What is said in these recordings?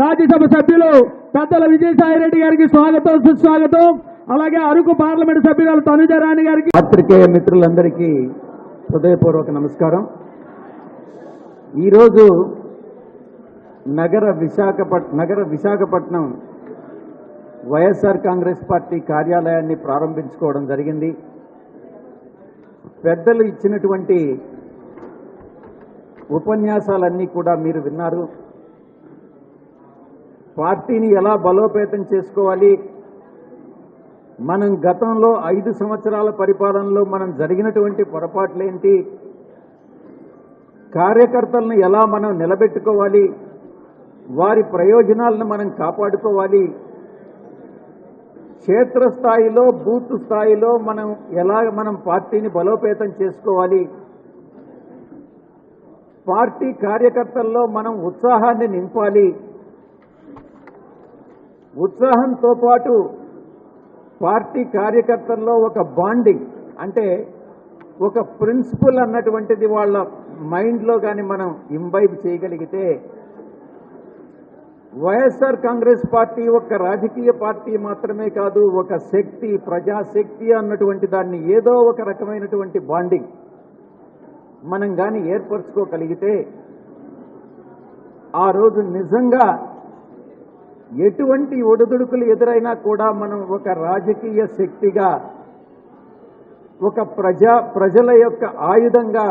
రాజ్యసభ సభ్యులు పెద్దల విజయసాయి రెడ్డి గారికి స్వాగతం సుస్వాగతం. అలాగే అరకు పార్లమెంట్ సభ్యురాలు తనుజరాణి గారికి పాత్రికేయ మిత్రులందరికీ హృదయపూర్వక నమస్కారం. ఈరోజు నగర విశాఖపట్ నగర విశాఖపట్నం వైఎస్ఆర్ కాంగ్రెస్ పార్టీ కార్యాలయాన్ని ప్రారంభించుకోవడం జరిగింది. పెద్దలు ఇచ్చినటువంటి ఉపన్యాసాలన్నీ కూడా మీరు విన్నారు. పార్టీని ఎలా బలోపేతం చేసుకోవాలి? మనం గతంలో ఐదు సంవత్సరాల పరిపాలనలో మనం జరిగినటువంటి పొరపాట్లేంటి? కార్యకర్తలను ఎలా మనం నిలబెట్టుకోవాలి? వారి ప్రయోజనాలను మనం కాపాడుకోవాలి? క్షేత్రస్థాయిలో బూత్ స్థాయిలో మనం ఎలా మనం పార్టీని బలోపేతం చేసుకోవాలి? పార్టీ కార్యకర్తల్లో మనం ఉత్సాహాన్ని నింపాలి. ఉత్సాహంతో పాటు పార్టీ కార్యకర్తల్లో ఒక బాండింగ్ అంటే ఒక ప్రిన్సిపల్ అన్నటువంటిది వాళ్ళ మైండ్లో కానీ మనం ఇంబైబ్ చేయగలిగితే వైఎస్ఆర్ కాంగ్రెస్ పార్టీ ఒక రాజకీయ పార్టీ మాత్రమే కాదు ఒక శక్తి ప్రజాశక్తి అన్నటువంటి దాన్ని ఏదో ఒక రకమైనటువంటి బాండింగ్ మనం కానీ ఏర్పరచుకోగలిగితే ఆ రోజు నిజంగా ఎటువంటి ఒడిదుడుకులు ఎదురైనా కూడా మనం ఒక రాజకీయ శక్తిగా ఒక ప్రజా ప్రజల యొక్క ఆయుధంగా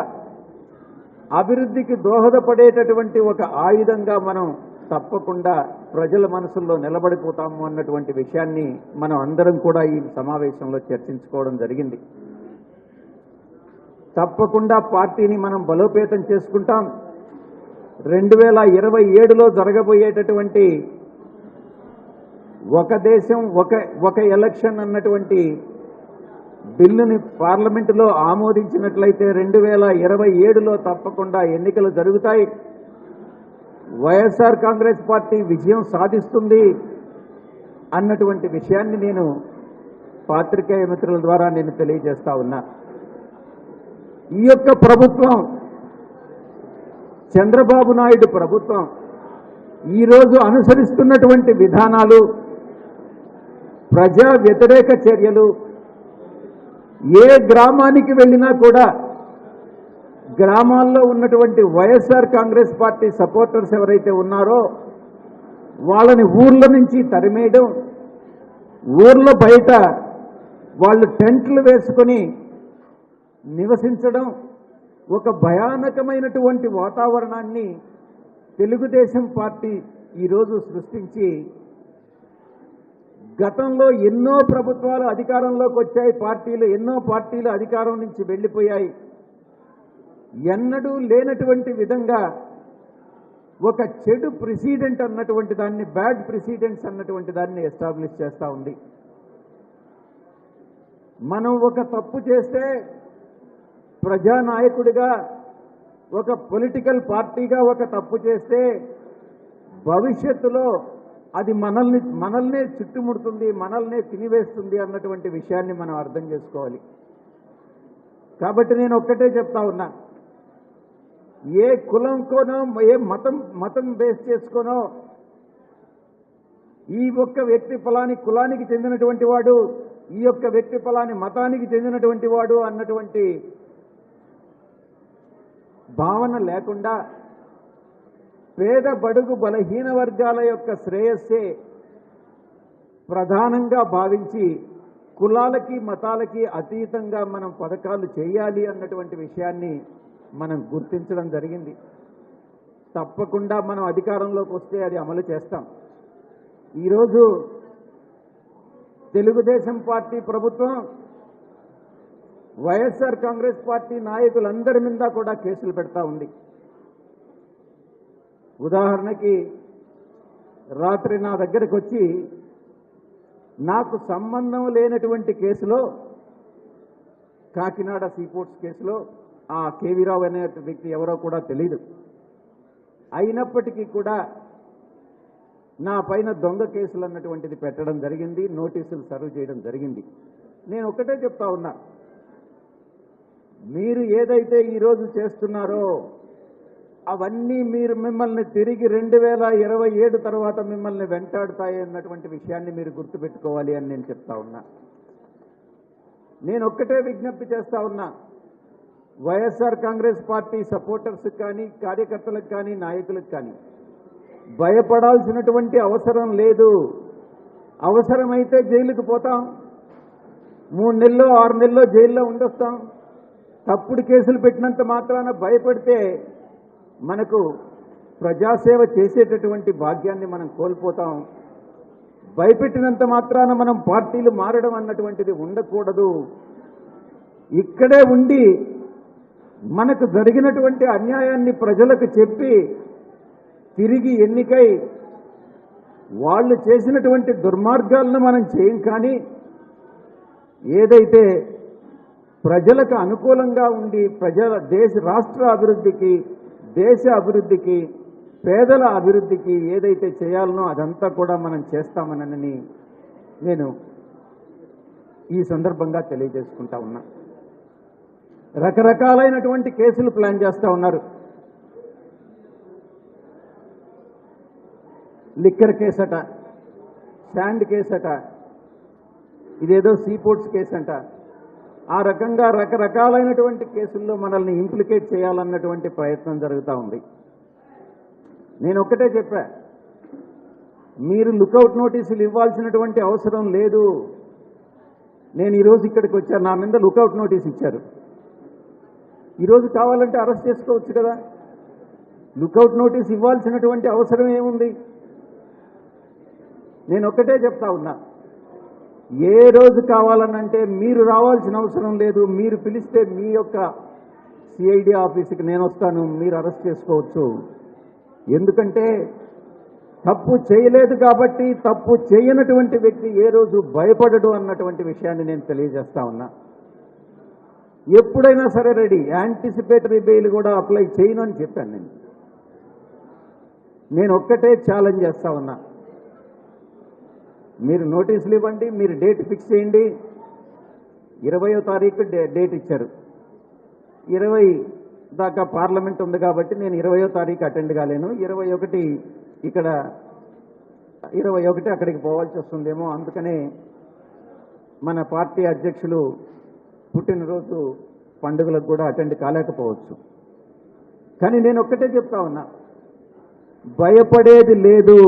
అభివృద్ధికి దోహదపడేటటువంటి ఒక ఆయుధంగా మనం తప్పకుండా ప్రజల మనసుల్లో నిలబడిపోతాము అన్నటువంటి విషయాన్ని మనం అందరం కూడా ఈ సమావేశంలో చర్చించుకోవడం జరిగింది. తప్పకుండా పార్టీని మనం బలోపేతం చేసుకుంటాం. రెండు వేల ఇరవై ఏడులో జరగబోయేటటువంటి ఒక దేశం ఒక ఒక ఎలక్షన్ అన్నటువంటి బిల్లుని పార్లమెంటులో ఆమోదించినట్లయితే రెండు వేల ఇరవై ఏడులో తప్పకుండా ఎన్నికలు జరుగుతాయి. వైఎస్ఆర్ కాంగ్రెస్ పార్టీ విజయం సాధిస్తుంది అన్నటువంటి విషయాన్ని నేను పాత్రికేయ మిత్రుల ద్వారా నేను తెలియజేస్తా ఉన్నా. ఈ యొక్క ప్రభుత్వం చంద్రబాబు నాయుడు ప్రభుత్వం ఈరోజు అనుసరిస్తున్నటువంటి విధానాలు ప్రజా వ్యతిరేక చర్యలు ఏ గ్రామానికి వెళ్ళినా కూడా గ్రామాల్లో ఉన్నటువంటి వైఎస్ఆర్ కాంగ్రెస్ పార్టీ సపోర్టర్స్ ఎవరైతే ఉన్నారో వాళ్ళని ఊర్ల నుంచి తరిమేయడం ఊర్ల బయట వాళ్ళు టెంట్లు వేసుకొని నివసించడం ఒక భయానకమైనటువంటి వాతావరణాన్ని తెలుగుదేశం పార్టీ ఈరోజు సృష్టించి గతంలో ఎన్నో ప్రభుత్వాలు అధికారంలోకి వచ్చాయి పార్టీలు ఎన్నో పార్టీలు అధికారం నుంచి వెళ్ళిపోయాయి. ఎన్నడూ లేనటువంటి విధంగా ఒక చెడు ప్రెసిడెంట్ అన్నటువంటి దాన్ని బ్యాడ్ ప్రెసిడెంట్స్ అన్నటువంటి దాన్ని ఎస్టాబ్లిష్ చేస్తూ ఉంది. మనం ఒక తప్పు చేస్తే ప్రజానాయకుడిగా ఒక పొలిటికల్ పార్టీగా ఒక తప్పు చేస్తే భవిష్యత్తులో అది మనల్ని మనల్నే చుట్టుముడుతుంది మనల్నే తినివేస్తుంది అన్నటువంటి విషయాన్ని మనం అర్థం చేసుకోవాలి. కాబట్టి నేను ఒక్కటే చెప్తా ఉన్నా. ఏ కులంకోనో ఏ మతం మతం బేస్ చేసుకోనో ఈ ఒక్క వ్యక్తి ఫలాని కులానికి చెందినటువంటి వాడు ఈ యొక్క వ్యక్తి ఫలాని మతానికి చెందినటువంటి వాడు అన్నటువంటి భావన లేకుండా పేద బడుగు బలహీన వర్గాల యొక్క శ్రేయస్సే ప్రధానంగా భావించి కులాలకి మతాలకి అతీతంగా మనం పథకాలు చేయాలి అన్నటువంటి విషయాన్ని మనం గుర్తించడం జరిగింది. తప్పకుండా మనం అధికారంలోకి వస్తే అది అమలు చేస్తాం. ఈరోజు తెలుగుదేశం పార్టీ ప్రభుత్వం వైఎస్ఆర్ కాంగ్రెస్ పార్టీ నాయకులందరి మీద కూడా కేసులు పెడతా ఉంది. ఉదాహరణకి రాత్రి నా దగ్గరకు వచ్చి నాకు సంబంధం లేనటువంటి కేసులో కాకినాడ సీపోర్ట్స్ కేసులో ఆ కేవీరావు అనే వ్యక్తి ఎవరో కూడా తెలియదు అయినప్పటికీ కూడా నా పైన దొంగ కేసులు అన్నటువంటిది పెట్టడం జరిగింది నోటీసులు సర్వ్ చేయడం జరిగింది. నేను ఒకటే చెప్తా ఉన్నా. మీరు ఏదైతే ఈరోజు చేస్తున్నారో అవన్నీ మీరు మిమ్మల్ని తిరిగి రెండు వేల ఇరవై ఏడు తర్వాత మిమ్మల్ని వెంటాడుతాయి అన్నటువంటి విషయాన్ని మీరు గుర్తుపెట్టుకోవాలి అని నేను చెప్తా ఉన్నా. నేను ఒక్కటే విజ్ఞప్తి చేస్తా ఉన్నా. వైఎస్ఆర్ కాంగ్రెస్ పార్టీ సపోర్టర్స్ కానీ కార్యకర్తలకు కానీ నాయకులకు కానీ భయపడాల్సినటువంటి అవసరం లేదు. అవసరమైతే జైలుకు పోతాం. మూడు నెలలో ఆరు నెలల్లో జైల్లో ఉండొస్తాం. తప్పుడు కేసులు పెట్టినంత మాత్రాన భయపడితే మనకు ప్రజాసేవ చేసేటటువంటి భాగ్యాన్ని మనం కోల్పోతాం. భయపెట్టినంత మాత్రాన మనం పార్టీలు మారడం అన్నటువంటిది ఉండకూడదు. ఇక్కడే ఉండి మనకు జరిగినటువంటి అన్యాయాన్ని ప్రజలకు చెప్పి తిరిగి ఎన్నికై వాళ్ళు చేసినటువంటి దుర్మార్గాలను మనం చేయం కానీ ఏదైతే ప్రజలకు అనుకూలంగా ఉండి ప్రజల దేశ రాష్ట్ర అభివృద్ధికి దేశ అభివృద్ధికి పేదల అభివృద్ధికి ఏదైతే చేయాలనో అదంతా కూడా మనం చేస్తామనని నేను ఈ సందర్భంగా తెలియజేసుకుంటా ఉన్నా. రకరకాలైనటువంటి కేసులు ప్లాన్ చేస్తూ ఉన్నారు. లిక్కర్ కేసట శాండ్ కేసట ఇదేదో సీపోర్ట్స్ కేసు అంట ఆ రకంగా రకరకాలైనటువంటి కేసుల్లో మనల్ని ఇంప్లికేట్ చేయాలన్నటువంటి ప్రయత్నం జరుగుతూ ఉంది. నేను ఒక్కటే చెప్పా మీరు లుకౌట్ నోటీసులు ఇవ్వాల్సినటువంటి అవసరం లేదు. నేను ఈరోజు ఇక్కడికి వచ్చాను నా మీద లుకౌట్ నోటీస్ ఇచ్చారు. ఈరోజు కావాలంటే అరెస్ట్ చేసుకోవచ్చు కదా. లుకౌట్ నోటీస్ ఇవ్వాల్సినటువంటి అవసరం ఏముంది? నేను ఒక్కటే చెప్తా ఉన్నా ఏ రోజు కావాలనంటే మీరు రావాల్సిన అవసరం లేదు మీరు పిలిస్తే మీ యొక్క సిఐడి ఆఫీస్కి నేను వస్తాను మీరు అరెస్ట్ చేసుకోవచ్చు. ఎందుకంటే తప్పు చేయలేదు కాబట్టి తప్పు చేయనటువంటి వ్యక్తి ఏ రోజు భయపడడు అన్నటువంటి విషయాన్ని నేను తెలియజేస్తా ఉన్నా. ఎప్పుడైనా సరే రెడీ యాంటిసిపేటరీ బెయిల్ కూడా అప్లై చేయను అని చెప్పాను నేను. నేను ఒక్కటే ఛాలెంజ్ చేస్తా ఉన్నా. మీరు నోటీసులు ఇవ్వండి మీరు డేట్ ఫిక్స్ చేయండి. ఇరవయో తారీఖు డే- డేట్ ఇచ్చారు. ఇరవై దాకా పార్లమెంట్ ఉంది కాబట్టి నేను ఇరవయో తారీఖు అటెండ్ కాలేను. ఇరవై ఒకటి ఇక్కడ ఇరవై ఒకటి అక్కడికి పోవాల్సి వస్తుందేమో. అందుకనే మన పార్టీ అధ్యక్షులు పుట్టినరోజు పండుగలకు కూడా అటెండ్ కాలేకపోవచ్చు. కానీ నేను ఒక్కటే చెప్తా ఉన్నా. భయపడేది లేదు.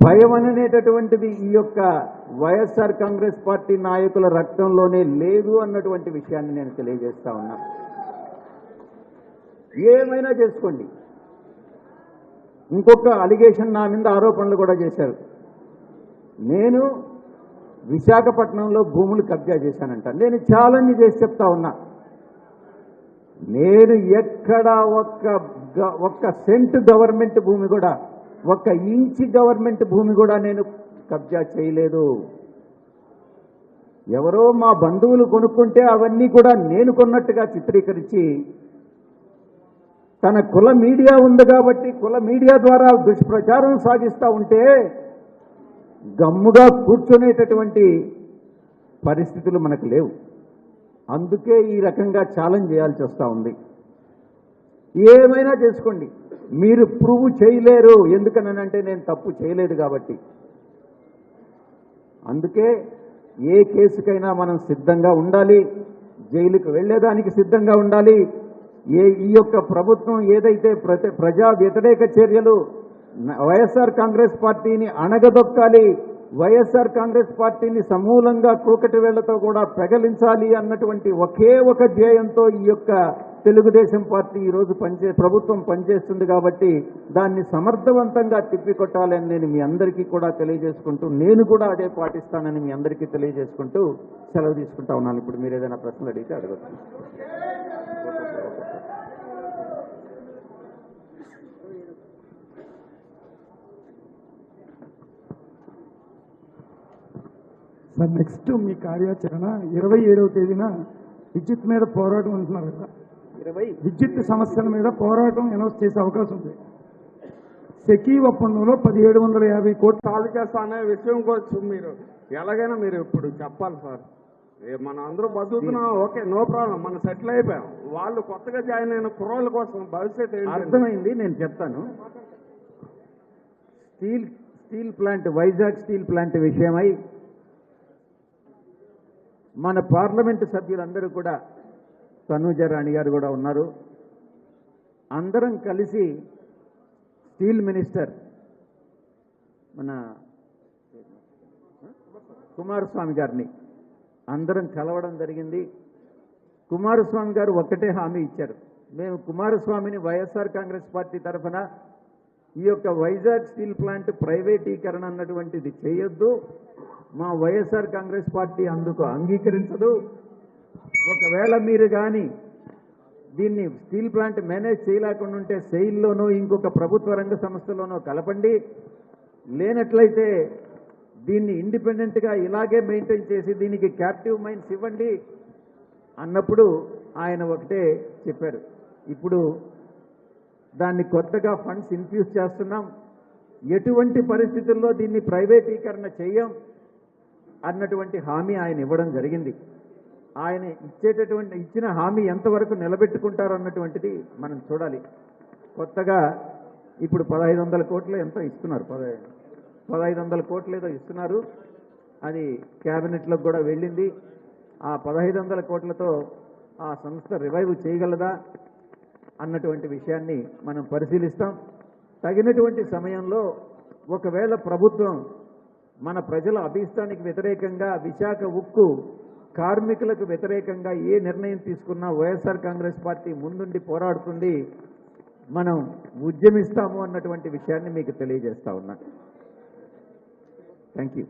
భయం అనేటటువంటిది ఈ యొక్క వైఎస్ఆర్ కాంగ్రెస్ పార్టీ నాయకుల రక్తంలోనే లేదు అన్నటువంటి విషయాన్ని నేను తెలియజేస్తా ఉన్నా. ఏమైనా చేసుకోండి. ఇంకొక అలిగేషన్ నా మీద ఆరోపణలు కూడా చేశారు. నేను విశాఖపట్నంలో భూములు కబ్జా చేశానంట. నేను ఛాలెంజ్ చేసి చెప్తా ఉన్నా. నేను ఎక్కడ ఒక్క గ- ఒక్క సెంట్ గవర్నమెంట్ భూమి కూడా ఒక ఇంచి గవర్నమెంట్ భూమి కూడా నేను కబ్జా చేయలేదు. ఎవరో మా బంధువులు కొనుక్కుంటే అవన్నీ కూడా నేను కొన్నట్టుగా చిత్రీకరించి తన కుల మీడియా ఉంది కాబట్టి కుల మీడియా ద్వారా దుష్ప్రచారం సాగిస్తూ ఉంటే గమ్ముగా కూర్చునేటటువంటి పరిస్థితులు మనకు లేవు. అందుకే ఈ రకంగా ఛాలెంజ్ చేయాల్సి వస్తూ ఉంది. ఏమైనా చేసుకోండి. మీరు ప్రూవ్ చేయలేరు. ఎందుకనంటే నేను తప్పు చేయలేదు కాబట్టి. అందుకే ఏ కేసుకైనా మనం సిద్ధంగా ఉండాలి. జైలుకు వెళ్ళేదానికి సిద్ధంగా ఉండాలి. ఏ ఈ యొక్క ప్రభుత్వం ఏదైతే ప్రతి ప్రజా వ్యతిరేక చర్యలు వైఎస్ఆర్ కాంగ్రెస్ పార్టీని అణగదొక్కాలి వైఎస్ఆర్ కాంగ్రెస్ పార్టీని సమూలంగా కూకటి వేళ్ళతో కూడా ప్రగలించాలి అన్నటువంటి ఒకే ఒక ధ్యేయంతో ఈ యొక్క తెలుగుదేశం పార్టీ ఈరోజు పనిచే ప్రభుత్వం పనిచేస్తుంది కాబట్టి దాన్ని సమర్థవంతంగా తిప్పికొట్టాలని నేను మీ అందరికీ కూడా తెలియజేసుకుంటూ నేను కూడా అదే పాటిస్తానని మీ అందరికీ తెలియజేసుకుంటూ సెలవు తీసుకుంటా ఉన్నాను. ఇప్పుడు మీరు ఏదైనా ప్రశ్నలు అడిగితే అడగచ్చు. సార్ నెక్స్ట్ మీ కార్యాచరణ ఇరవై ఏడవ తేదీన విద్యుత్ మీద పోరాటం అంటున్నారు కదా. విద్యుత్ సమస్యల మీద పోరాటం అనౌన్స్ చేసే అవకాశం ఉంది. సెకీ ఒప్పందంలో పదిహేడు వందల యాభై కోట్లు సాల్వ్ చేస్తా అనే విషయం కోసం మీరు. ఎలాగైనా మీరు ఇప్పుడు చెప్పాలి సార్. మనం అందరూ బతుకుతున్నాం. Okay no problem. మనం సెటిల్ అయిపోయాం. వాళ్ళు కొత్తగా జాయిన్ అయిన కుర్రోళ్ళ కోసం భవిష్యత్తు ఏంటి? అర్థమైంది నేను చెప్తాను. Steel steel plant Vizag steel plant విషయమై మన పార్లమెంటు సభ్యులందరూ కూడా తనూజ రాణి గారు కూడా ఉన్నారు. అందరం కలిసి స్టీల్ మినిస్టర్ మన కుమారస్వామి గారిని అందరం కలవడం జరిగింది. కుమారస్వామి గారు ఒక్కటే హామీ ఇచ్చారు. మేము కుమారస్వామిని వైఎస్ఆర్ కాంగ్రెస్ పార్టీ తరఫున ఈ యొక్క వైజాగ్ స్టీల్ ప్లాంట్ ప్రైవేటీకరణ అన్నటువంటిది చేయొద్దు. మా వైఎస్ఆర్ కాంగ్రెస్ పార్టీ అందుకు అంగీకరించదు. ఒకవేళ మీరు కానీ దీన్ని స్టీల్ ప్లాంట్ మేనేజ్ చేయలేకుండా ఉంటే సెయిల్లోనో ఇంకొక ప్రభుత్వ రంగ సంస్థలోనో కలపండి. లేనట్లయితే దీన్ని ఇండిపెండెంట్గా ఇలాగే మెయింటైన్ చేసి దీనికి క్యాప్టివ్ మైన్స్ ఇవ్వండి అన్నప్పుడు ఆయన ఒకటే చెప్పారు. ఇప్పుడు దాన్ని కొత్తగా ఫండ్స్ ఇన్ఫ్యూజ్ చేస్తున్నాం. ఎటువంటి పరిస్థితుల్లో దీన్ని ప్రైవేటీకరణ చేయం అన్నటువంటి హామీ ఆయన ఇవ్వడం జరిగింది. ఆయన ఇచ్చేటటువంటి ఇచ్చిన హామీ ఎంతవరకు నిలబెట్టుకుంటారు అన్నటువంటిది మనం చూడాలి. కొత్తగా ఇప్పుడు పదహైదు వందల కోట్లు ఎంతో ఇస్తున్నారు. పదహైదు పదహైదు వందల కోట్లు ఏదో ఇస్తున్నారు. అది క్యాబినెట్లోకి కూడా వెళ్ళింది. ఆ పదహైదు వందల కోట్లతో ఆ సంస్థ రివైవ్ చేయగలదా అన్నటువంటి విషయాన్ని మనం పరిశీలిస్తాం. తగినటువంటి సమయంలో ఒకవేళ ప్రభుత్వం మన ప్రజల అభీష్టానికి వ్యతిరేకంగా విశాఖ ఉక్కు కార్మికులకు వ్యతిరేకంగా ఏ నిర్ణయం తీసుకున్నా వైఎస్ఆర్ కాంగ్రెస్ పార్టీ ముందుండి పోరాడుతుంది మనం ఉద్యమిస్తాము అన్నటువంటి విషయాన్ని మీకు తెలియజేస్తా ఉన్నా. Thank you